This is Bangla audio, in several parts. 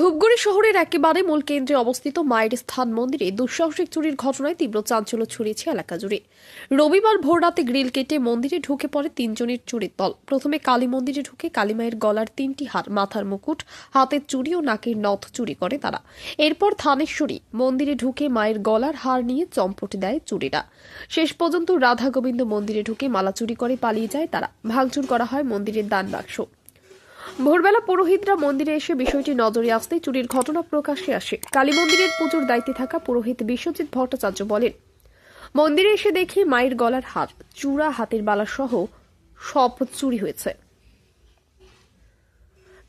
ধূপগুড়ি শহরের একেবারে মূল কেন্দ্রে অবস্থিত মায়ের স্থান মন্দিরে দুঃসাহসিক চুরির ঘটনায় তীব্র চাঞ্চল্য ছড়িয়েছে এলাকা জুড়ে। রবিবার ভোররাতে গ্রিল কেটে মন্দিরে ঢুকে পড়ে তিনজনের চুরির দল। প্রথমে কালী মন্দিরে ঢুকে কালীমায়ের গলার তিনটি হার, মাথার মুকুট, হাতের চুড়ি ও নাকের নথ চুরি করে তারা। এরপর থানেশ্বরী মন্দিরে ঢুকে মায়ের গলার হার নিয়ে চম্পট দেয় চুরিরা। শেষ পর্যন্ত রাধা গোবিন্দ মন্দিরে ঢুকে মালা চুরি করে পালিয়ে যায় তারা। ভাঙচুর করা হয় মন্দিরের দান বাক্স। ভোরবেলা পুরোহিতরা মন্দিরে এসে বিষয়টি নজরে আসতে চুরির ঘটনা প্রকাশ্যে আসে। কালী মন্দিরের পুজোর দায়িত্বে থাকা পুরোহিত বিশ্বজিৎ ভট্টাচার্য বলেন, মন্দিরে এসে দেখি মায়ের গলার হাত চূড়া হাতের বালা সহ সব চুরি হয়েছে।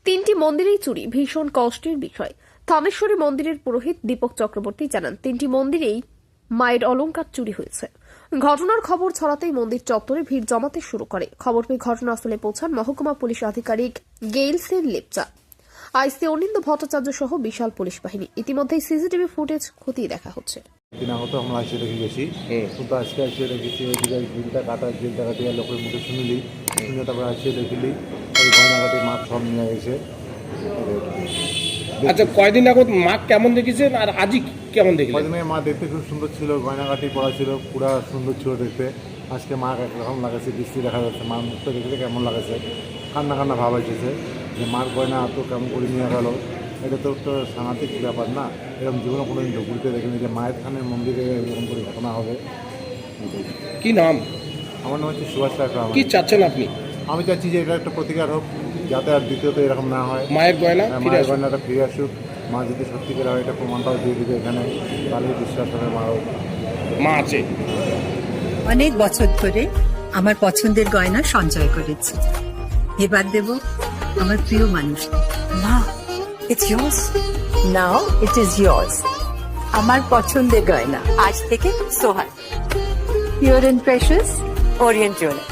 তিনটি মন্দিরেই চুরি, ভীষণ কষ্টের বিষয়। থামেশ্বরী মন্দিরের পুরোহিত দীপক চক্রবর্তী জানান, তিনটি মন্দিরেই মায়ের অলংকার চুরি হয়েছে। ঘটনার খবর ছড়াতেই মন্দির চত্বরে ভিড় জমাতে শুরু করে। খবর পেয়ে ঘটনাস্থলে পৌঁছান মহকুমা পুলিশ আধিকারিক গেইলসের লেপচা। আইসি অনিন্দ ভট্টাচার্য সহ বিশাল পুলিশ বাহিনী। ইতিমধ্যেই সিসিটিভি ফুটেজ খতিয়ে দেখা হচ্ছে। কিনা হতো আমরা এসে দেখে গেছি। কিন্তু আজকে এসে দেখেছি ওইদিকে গ্রিলটা কাটা গ্রিলটা কাটিয়ে লোকের মুখে শুনিলি। শুনে তারপরে এসে দেখিলি ওই গয়নাঘাটি মাছ সব নিয়ে গেছে। আচ্ছা কয়দিন আগত মা কেমন দেখেছেন? আর আজই কেমন দেখলেন? কদিনে মা দেখতে খুব সুন্দর ছিল গয়নাঘাটি পড়া ছিল পুরা সুন্দর ছিল দেখতে। আজকে মা একরকম লাগাচ্ছে বৃষ্টি দেখা যাচ্ছে মার মুখটা দেখলে কেমন লাগাচ্ছে। কান্না কান্না ভাব আসছে যে মার গয়না এত কেমন করে নিয়ে গেল। এটা তো একটা সাংঘাতিক ব্যাপার না এরকম জীবনে কোনো দিন ঢুকুরিতে দেখিনি যে মায়ের থানের মন্দিরে এরকম করে ঘটনা হবে। কি নাম? আমার নাম হচ্ছে সুভাষ কাকরা কি চাচ্ছেন আপনি? আমি চাচ্ছি যে এটা একটা প্রতিকার হোক যাতে আর দ্বিতীয়ত এরকম না হয়। মায়ের গয়না হ্যাঁ, মায়ের গয়নাটা ফিরে আসুক। মা যদি সত্যি করে হয় এটা প্রমাণটাও দিয়ে দিবে এখানে। তাহলে বিশ্বাস হবে মাও মা আছে। অনেক বছর ধরে আমার পছন্দের গয়না সঞ্চয় করেছি। এবার দেব আমার প্রিয় মানুষ। মা it's yours now it is yours আমার পছন্দের গয়না। আজ থেকে Sohan pure and precious Orient jewellers